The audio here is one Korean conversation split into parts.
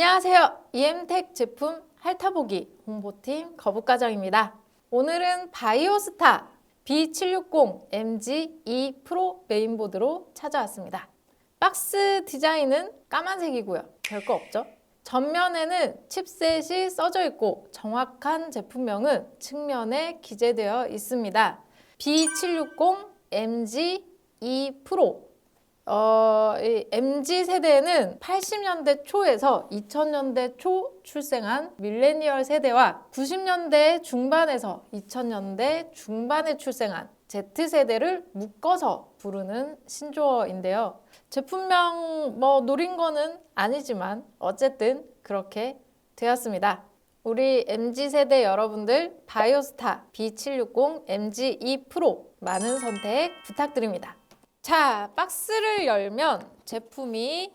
안녕하세요. EM텍 제품 핥아보기 홍보팀 거북과정입니다. 오늘은 바이오스타 B760 MG2 프로 메인보드로 찾아왔습니다. 박스 디자인은 까만색이고요. 별거 없죠? 전면에는 칩셋이 써져 있고 정확한 제품명은 측면에 기재되어 있습니다. B760 MG2 프로 어, 이 MZ 세대는 80년대 초에서 2000년대 초 출생한 밀레니얼 세대와 90년대 중반에서 2000년대 중반에 출생한 Z 세대를 묶어서 부르는 신조어인데요. 제품명 뭐 노린 거는 아니지만 어쨌든 그렇게 되었습니다. 우리 MZ 세대 여러분들 바이오스타 B760 MG2 프로 많은 선택 부탁드립니다. 자, 박스를 열면 제품이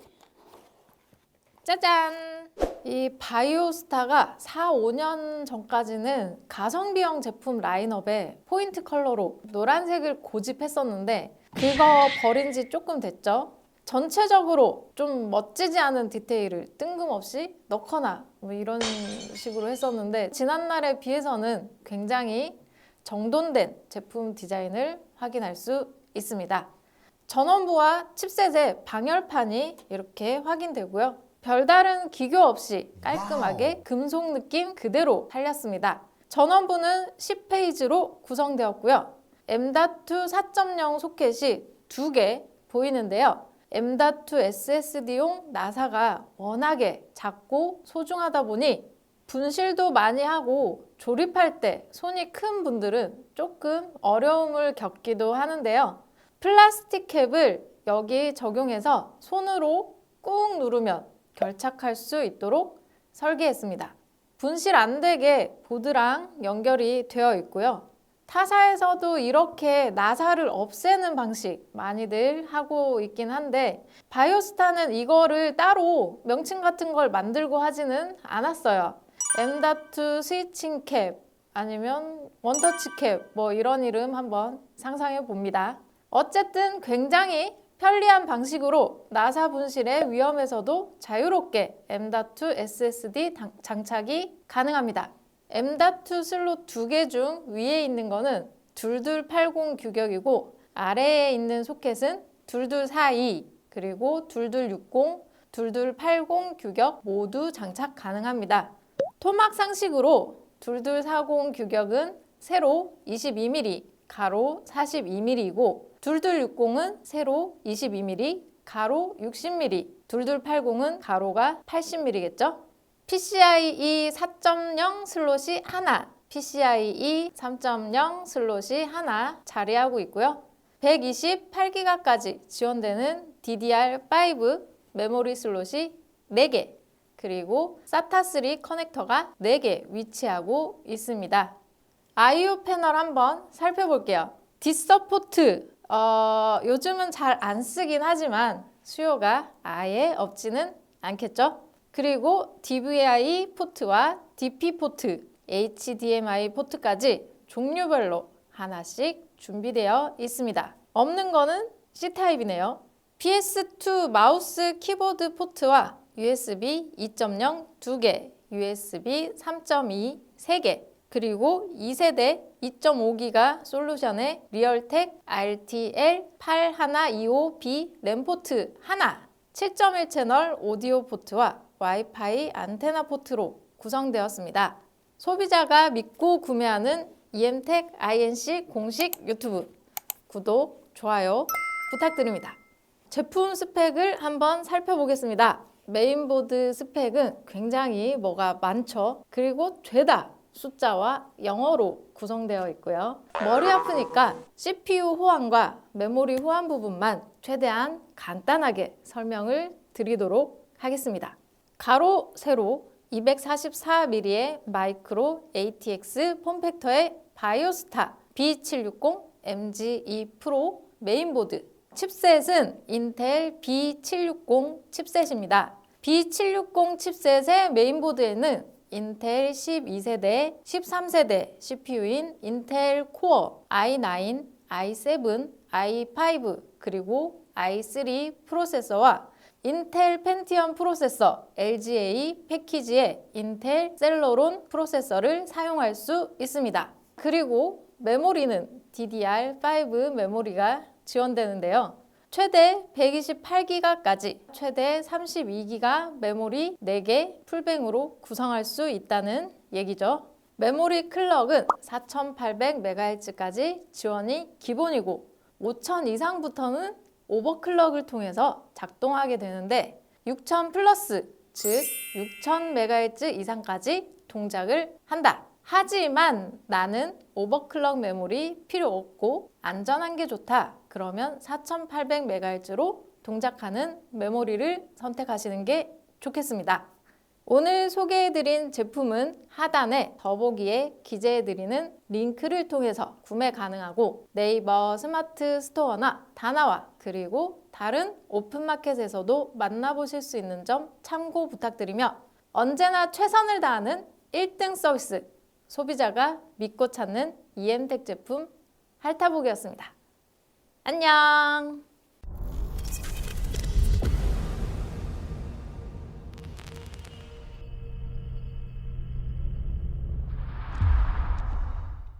짜잔! 이 바이오스타가 4, 5년 전까지는 가성비형 제품 라인업에 포인트 컬러로 노란색을 고집했었는데 그거 버린 지 조금 됐죠? 전체적으로 좀 멋지지 않은 디테일을 뜬금없이 넣거나 뭐 이런 식으로 했었는데 지난날에 비해서는 굉장히 정돈된 제품 디자인을 확인할 수 있습니다. 전원부와 칩셋의 방열판이 이렇게 확인되고요. 별다른 기교 없이 깔끔하게 금속 느낌 그대로 살렸습니다. 전원부는 10페이지로 구성되었고요. M.2 4.0 소켓이 두 개 보이는데요. M.2 SSD용 나사가 워낙에 작고 소중하다 보니 분실도 많이 하고 조립할 때 손이 큰 분들은 조금 어려움을 겪기도 하는데요. 플라스틱 캡을 여기 적용해서 손으로 꾹 누르면 결착할 수 있도록 설계했습니다. 분실 안 되게 보드랑 연결이 되어 있고요. 타사에서도 이렇게 나사를 없애는 방식 많이들 하고 있긴 한데 바이오스타는 이거를 따로 명칭 같은 걸 만들고 하지는 않았어요. M.2 스위칭 캡 아니면 원터치 캡 뭐 이런 이름 한번 상상해 봅니다. 어쨌든 굉장히 편리한 방식으로 나사 분실의 위험에서도 자유롭게 M.2 SSD 장착이 가능합니다. M.2 슬롯 두 개 중 위에 있는 거는 2280 규격이고 아래에 있는 소켓은 2242 그리고 2260, 2280 규격 모두 장착 가능합니다. 토막 상식으로 2240 규격은 세로 22mm, 가로 42mm이고 2260은 세로 22mm, 가로 60mm, 2280은 가로가 80mm겠죠? PCIe 4.0 슬롯이 하나, PCIe 3.0 슬롯이 하나 자리하고 있고요. 128기가까지 지원되는 DDR5 메모리 슬롯이 4개, 그리고 SATA3 커넥터가 4개 위치하고 있습니다. I/O 패널 한번 살펴볼게요. 디서포트 어, 요즘은 잘 안 쓰긴 하지만 수요가 아예 없지는 않겠죠? 그리고 DVI 포트와 DP 포트, HDMI 포트까지 종류별로 하나씩 준비되어 있습니다. 없는 거는 C타입이네요. PS2 마우스 키보드 포트와 USB 2.0 2개, USB 3.2 3개, 그리고 2세대 2.5기가 솔루션의 리얼텍 RTL 8125B 램포트 하나, 7.1 채널 오디오 포트와 와이파이 안테나 포트로 구성되었습니다. 소비자가 믿고 구매하는 EM텍 INC 공식 유튜브 구독, 좋아요 부탁드립니다. 제품 스펙을 한번 살펴보겠습니다. 메인보드 스펙은 굉장히 뭐가 많죠. 그리고 죄다 숫자와 영어로 구성되어 있고요. 머리 아프니까 CPU 호환과 메모리 호환 부분만 최대한 간단하게 설명을 드리도록 하겠습니다. 가로, 세로 244mm의 마이크로 ATX 폼팩터의 바이오스타 B760 MG2 프로 메인보드 칩셋은 인텔 B760 칩셋입니다. B760 칩셋의 메인보드에는 인텔 12세대, 13세대 CPU인 인텔 코어 i9, i7, i5 그리고 i3 프로세서와 인텔 펜티엄 프로세서 LGA 패키지의 인텔 셀러론 프로세서를 사용할 수 있습니다. 그리고 메모리는 DDR5 메모리가 지원되는데요. 최대 128기가까지 최대 32기가 메모리 4개 풀뱅으로 구성할 수 있다는 얘기죠. 메모리 클럭은 4800MHz까지 지원이 기본이고 5000 이상부터는 오버클럭을 통해서 작동하게 되는데 6000 플러스 즉 6000MHz 이상까지 동작을 한다. 하지만 나는 오버클럭 메모리 필요 없고 안전한 게 좋다. 그러면 4800MHz로 동작하는 메모리를 선택하시는 게 좋겠습니다. 오늘 소개해드린 제품은 하단에 더보기에 기재해드리는 링크를 통해서 구매 가능하고 네이버 스마트 스토어나 다나와 그리고 다른 오픈마켓에서도 만나보실 수 있는 점 참고 부탁드리며 언제나 최선을 다하는 1등 서비스 소비자가 믿고 찾는 EM텍 제품 핥아보기였습니다. 안녕!